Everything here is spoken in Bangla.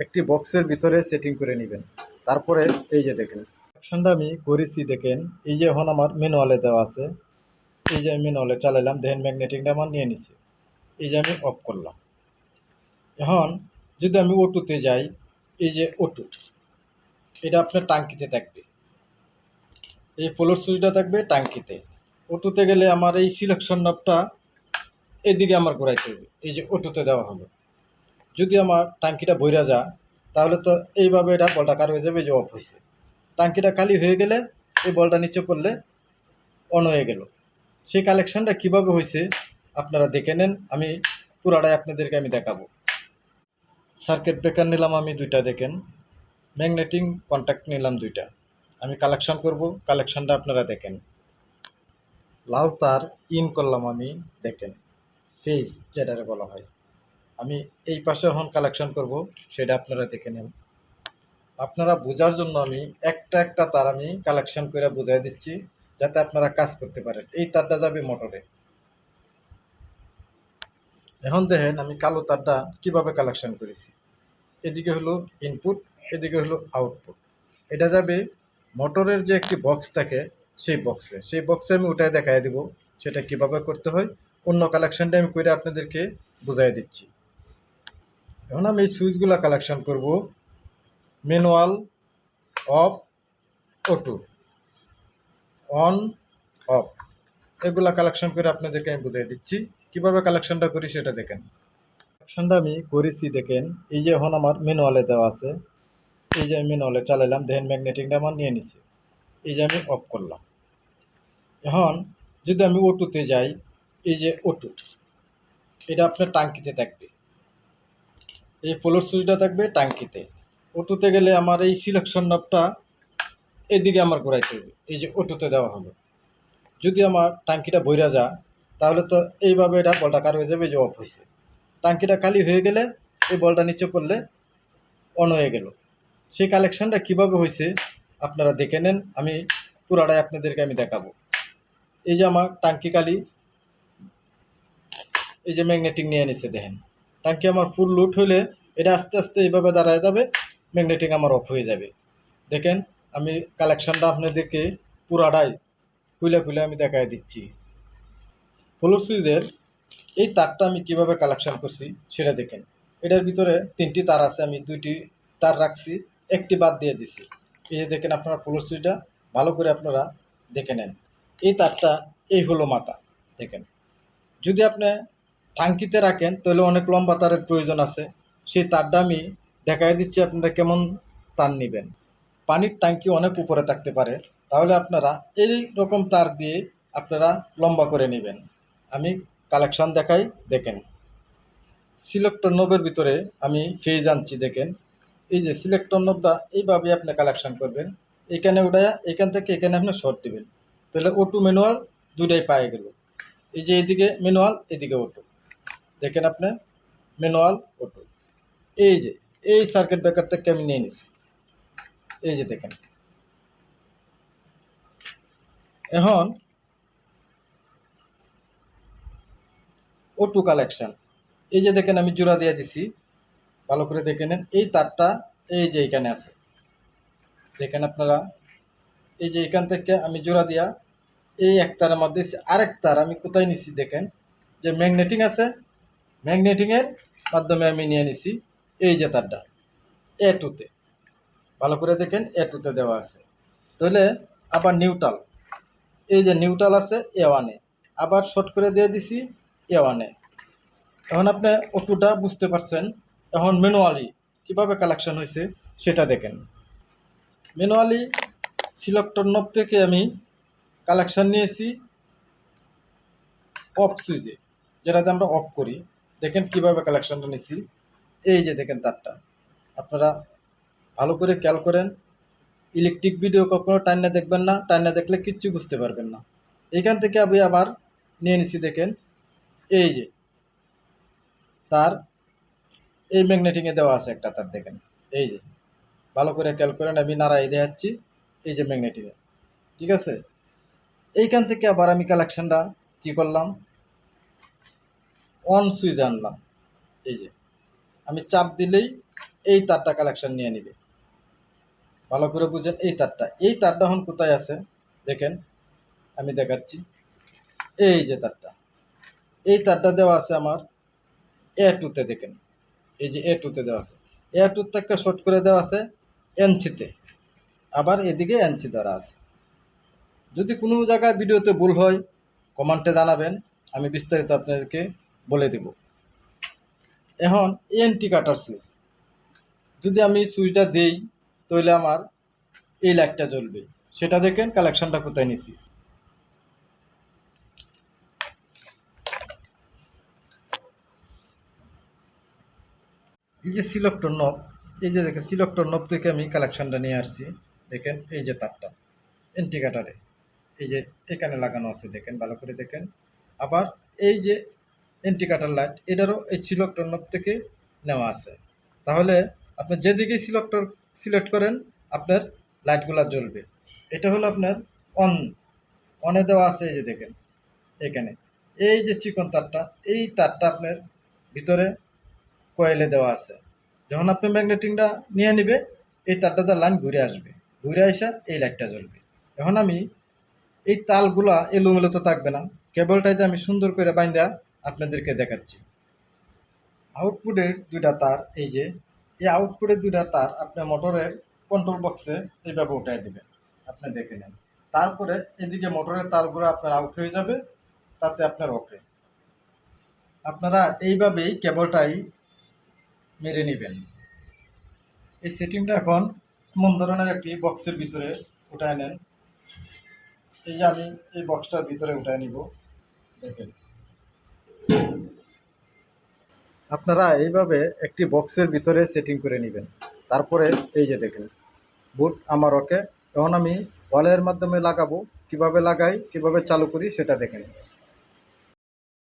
একটি বক্সের ভিতরে সেটিং করে নেবেন। তারপরে এই যে দেখেন অপশনটা আমি করেছি দেখেন। এই যে এখন আমার ম্যানুয়ালে দেওয়া আছে। এই যে আমি ম্যানুয়ালে চালাইলাম দেখেন ম্যাগনেটিকটা আমার নিয়ে নিছি। এই যে আমি অফ করলাম। এখন যদি আমি ওটুতে যাই, এই যে ওটু এটা আপনার টাঙ্কিতে থাকবে। এই ফ্লোর সুইচটা থাকবে টাঙ্কিতে। ওটুতে গেলে আমার এই সিলেকশন নবটা এদিকে আমার ঘোরাইতে হবে। এই যে ওটুতে দেওয়া হবে যদি আমার টাঙ্কিটা বইরা যা তাহলে তো এইভাবে এটা বলটা কার হয়ে যাবে যে অফ হয়েছে টাঙ্কিটা খালি হয়ে গেলে এই বলটা নিচে পড়লে অন হয়ে গেল। সেই কালেকশনটা কীভাবে হয়েছে আপনারা দেখে নেন। আমি পুরাটাই আপনাদেরকে আমি দেখাবো। সার্কিট ব্রেকার নিলাম আমি দুইটা, দেখেন। ম্যাগনেটিং কন্ট্যাক্ট নিলাম দুইটা। আমি কালেকশন করব কালেকশনটা আপনারা দেখেন। লাল তার ইন করলাম আমি, দেখেন। ফেজ যেটারে বলা হয়। আমি এই পাশে এখন কালেকশন করব, সেটা আপনারা দেখে নেন। আপনারা বোঝার জন্য আমি একটা একটা তার আমি কালেকশন করে বুঝাই দিচ্ছি, যাতে আপনারা কাজ করতে পারেন। এই তারটা যাবে মোটরে। এখন দেখেন আমি কালো তারটা কীভাবে কালেকশন করেছি। এদিকে হলো ইনপুট এদিকে হলো আউটপুট এটা যাবে মোটরের যে একটি বক্স থাকে, সেই বক্সে সেই বক্সে আমি ওটাই দেখাই দিব, সেটা কীভাবে করতে হয়। অন্য কালেকশনটা আমি করে আপনাদেরকে বুঝাই দিচ্ছি। এখন আমি এই সুইচগুলো কালেকশন করব। Manual off auto on off এগুলা কালেকশন করে আপনাদেরকে আমি বুঝাই দিচ্ছি। কীভাবে কালেকশনটা করি সেটা দেখেন। কালেকশনটা আমি করেছি দেখেন। এই যে এখন আমার ম্যানুয়ালে দেওয়া আছে। এই যে আমি ম্যানুয়ালে চালাইলাম, দেখেন ম্যাগনেটিকটা আমার নিয়ে নিছি। এই যে আমি অফ করলাম। এখন যদি আমি ওটুতে যাই, এই যে ওটু এটা আপনার টাঙ্কিতে থাকবে। এই ফ্লোর সুইচটা থাকবে টাঙ্কিতে। ওটুতে গেলে আমার এই সিলেকশন নবটা এদিকে আমার ঘোরাইতে হবে, এই যে ওটুতে দেওয়া হলো। যদি আমার টাঙ্কিটা বইরা যা তাহলে তো এইভাবে এটা বলটা কার হয়ে যাবে যে অফ হয়েছে টাঙ্কিটা খালি হয়ে গেলে এই বলটা নিচে পড়লে অন হয়ে গেল। সেই কালেকশনটা কীভাবে হয়েছে আপনারা দেখে নেন, আমি পুরাটাই আপনাদেরকে আমি দেখাবো। এই যে আমার টাঙ্কি কালি এই যে ম্যাগনেটিক নিয়ে নিছে, দেখেন। টাঙ্কি আমার ফুল লুট হলে এটা আস্তে আস্তে এইভাবে দাঁড়ায় যাবে ম্যাগনেটিক আমার অফ হয়ে যাবে। দেখেন, আমি কালেকশনটা আপনাদেরকে পুরাটাই খুলে খুলে আমি দেখাই দিচ্ছি। ফ্লোর সুইচের এই তারটা আমি কীভাবে কালেকশন করছি সেটা দেখেন। এটার ভিতরে তিনটি তার আছে, আমি দুইটি তার রাখছি, একটি বাদ দিয়ে দিছি। এই যে দেখেন আপনারা ফ্লোর সুইচটা ভালো করে আপনারা দেখে নেন। এই তারটা, এই হলো মাথা, দেখেন। যদি আপনি টাঙ্কিতে রাখেন, তাহলে অনেক লম্বা তারের প্রয়োজন আছে। সেই তারটা আমি দেখাই দিচ্ছি আপনারা কেমন তার নেবেন। পানির ট্যাঙ্কি অনেক উপরে থাকতে পারে, তাহলে আপনারা এই রকম তার দিয়ে আপনারা লম্বা করে নেবেন। আমি কালেকশন দেখাই, দেখেন। সিলেক্টর নবের ভিতরে আমি ফেজ আনছি, দেখেন। এই যে সিলেক্টর নবটা এইভাবে আপনি কালেকশন করবেন। এখানে উঠায়, এখান থেকে এখানে আপনি শর্ট দিবেন। তাহলে ওটু ম্যানুয়াল দুইটাই পায়ে গেল। এই যে এদিকে ম্যানুয়াল, এদিকে অটো। দেখেন আপনি, ম্যানুয়াল, অটো। এই যে, এই সার্কিট ব্রেকার থেকে আমি নিয়ে নিছি? এই যে দেখেন। এখন ও টু কালেকশন এই যে দেখেন আমি জোড়া দিয়ে দিছি। ভালো করে দেখে নেন, এই তারটা এই যে এখানে আছে। দেখেন আপনারা, এই যে এখান থেকে আমি জোড়া দিয়া এই এক তারের মধ্যে আরেক তার আমি কোথায় নিছি দেখেন, যে ম্যাগনেটিং আছে ম্যাগনেটিংয়ের মাধ্যমে আমি নিয়ে নিছি। এই যে তারটা এ টুতে ভালো করে দেখেন এ টুতে দেওয়া আছে। তাহলে আবার নিউট্রাল এই যে নিউট্রাল আছে এ। ওয়ানে আবার শর্ট করে দিয়ে দিছি এ। ওয়ানে এখন আপনি ওটুটা বুঝতে পারছেন। এখন ম্যানুয়ালি কীভাবে কালেকশন হয়েছে, সেটা দেখেন। ম্যানুয়ালি সিলেক্টর নব থেকে আমি কালেকশন নিয়েছি অফ সুইচে যেটাতে আমরা অফ করি। দেখেন কীভাবে কালেকশনটা নিয়েছি। এই যে দেখেন তারটা। আপনারা ভালো করে খেয়াল করেন ইলেকট্রিক ভিডিও কখনো টাইনে দেখবেন না, টাইনে দেখলে কিচ্ছু বুঝতে পারবেন না। এইখান থেকে আমি আবার নিয়ে নিছি দেখেন, এই যে তার এই ম্যাগনেটিংয়ে দেওয়া আছে একটা তার দেখেন, এই যে। ভালো করে খেয়াল করেন, আমি নাড়াই দেখাচ্ছি, এই যে ম্যাগনেটিংয়ে ঠিক আছে? এইখান থেকে আবার আমি কালেকশানটা কি করলাম? অন সুইচ আনলাম, এই যে। আমি চাপ দিলেই এই তারটা কালেকশন নিয়ে নিবে। ভালো করে বুঝেন এই তারটা। এই তারটা এখন কোথায় আছে? দেখেন, আমি দেখাচ্ছি। এই যে তারটা। এই তারটা দেওয়া আছে আমার এ টুতে দেখেন। এই যে এ টুতে দেওয়া আছে। এ টু থেকে শর্ট করে দেওয়া আছে এনসিতে আবার এদিকে এনসি দেওয়া আছে। যদি কোনো জায়গায় ভিডিওতে ভুল হয় কমেন্টে জানাবেন। আমি বিস্তারিত আপনাদেরকে বলে দেব। এখন এনটি কাটার সুইচ যদি আমি সুইচটা দেই, তাহলে আমার এই লাইটটা জ্বলবে। সেটা দেখেন কালেকশনটা কোথায় নিছি। এই যে সিলেক্টর নব এই যে দেখেন, সিলেক্টর নব থেকে আমি কালেকশনটা নিয়ে আসছি। দেখেন, এই যে তারটা এন্টিকাটারে এই যে এখানে লাগানো আছে, দেখেন, ভালো করে দেখেন। আবার এই যে এন্টিকাটার লাইট এটারও এই সিলেক্টর নব থেকে নেওয়া আছে। তাহলে আপনি যেদিকেই সিলেক্টর সিলেক্ট করেন, আপনার লাইটগুলা জ্বলবে। এটা হলো আপনার অন অনে দেওয়া আছে এই যে দেখেন, এখানে। এই যে চিকন তারটা, এই তারটা আপনার ভিতরে কয়েলে দেওয়া আছে। যখন আপনি ম্যাগনেটিংটা নিয়ে নেবে, এই তারটা তারটাতে লাইন ঘুরে আসবে। ঘুরে আসা এই লাইটটা জ্বলবে। এখন আমি এই তালগুলা এলোমেলো তো থাকবে না। কেবলটাইতে আমি সুন্দর করে বাইন্দা আপনাদেরকে দেখাচ্ছি। আউটপুটের দুইটা তার, এই যে, এই আউটপুটের দুইটা তার আপনার মোটরের কন্ট্রোল বক্সে এইভাবে উঠাই দেবেন। আপনি দেখে নেন। তারপরে এদিকে মোটরের তারগুলো আপনার আউট হয়ে যাবে, তাতে আপনার ওকে আপনারা এইভাবেই কেবলটাই মেরে নেবেন। এই সেটিংটা এখন এমন ধরনের একটি বক্সের ভিতরে উঠায় নেন। এই যে আমি এই বক্সটার ভিতরে উঠায় নিব। দেখেন। আপনারা এইভাবে একটি বক্সের ভিতরে সেটিং করে নেবেন। তারপরে এই যে দেখেন বুট আমার ওকে এখন আমি ওয়ালের মাধ্যমে লাগাবো, কীভাবে লাগাই, কীভাবে চালু করি সেটা দেখেন